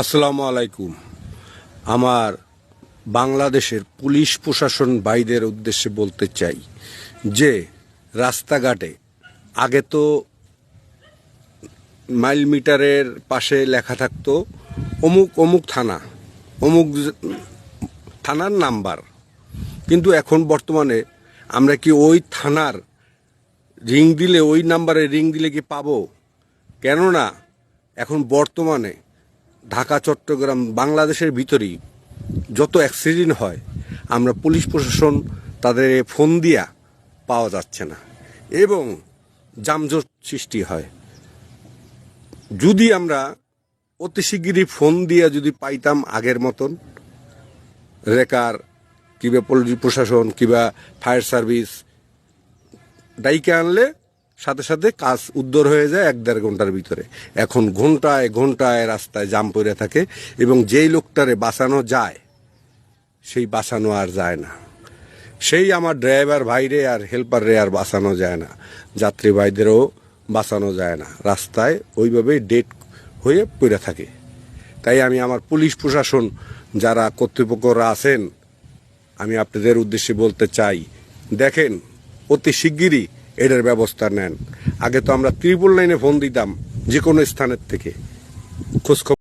আসসালামু আলাইকুম। আমার বাংলাদেশের পুলিশ প্রশাসন ভাইদের উদ্দেশ্যে বলতে চাই যে, রাস্তাঘাটে আগে তো মাইল মিটারের পাশে লেখা থাকতো, অমুক অমুক থানা, অমুক থানার নাম্বার। কিন্তু এখন বর্তমানে আমরা কি ওই থানার রিং দিলে, ওই নাম্বারে রিং দিলে কি পাবো? কেননা, এখন বর্তমানে ঢাকা, চট্টগ্রাম, বাংলাদেশের ভিতরেই যত অ্যাক্সিডেন্ট হয়, আমরা পুলিশ প্রশাসন তাদের ফোন দিয়া পাওয়া যাচ্ছে না। এবং যানজট সৃষ্টি হয়। যদি আমরা অতি শিগগিরই ফোন দিয়া যদি পাইতাম আগের মতন, রেকার কিংবা পুলিশ প্রশাসন কিংবা ফায়ার সার্ভিস, ডাইকে আনলে সাথে সাথে কাজ উদ্ধার হয়ে যায় এক দেড় ঘণ্টার ভিতরে। এখন ঘন্টায় ঘন্টায় রাস্তায় জাম পড়ে থাকে এবং যেই লোকটারে বাঁচানো যায়, সেই বাঁচানো আর যায় না। সেই আমার ড্রাইভার ভাইরে আর হেল্পার রে আর বাঁচানো যায় না। যাত্রী ভাইদেরও বাঁচানো যায় না। রাস্তায় ওইভাবেই ডেট হয়ে পড়ে থাকে। তাই আমি আমার পুলিশ প্রশাসন যারা কর্তৃপক্ষরা আছেন, আমি আপনাদের উদ্দেশ্যে বলতে চাই, দেখেন, অতি শিগগিরই এটার ব্যবস্থা নেন। আগে তো আমরা ত্রিপুল লাইনে ফোন দিতাম যে কোনো স্থানের থেকে। খোঁজ খবর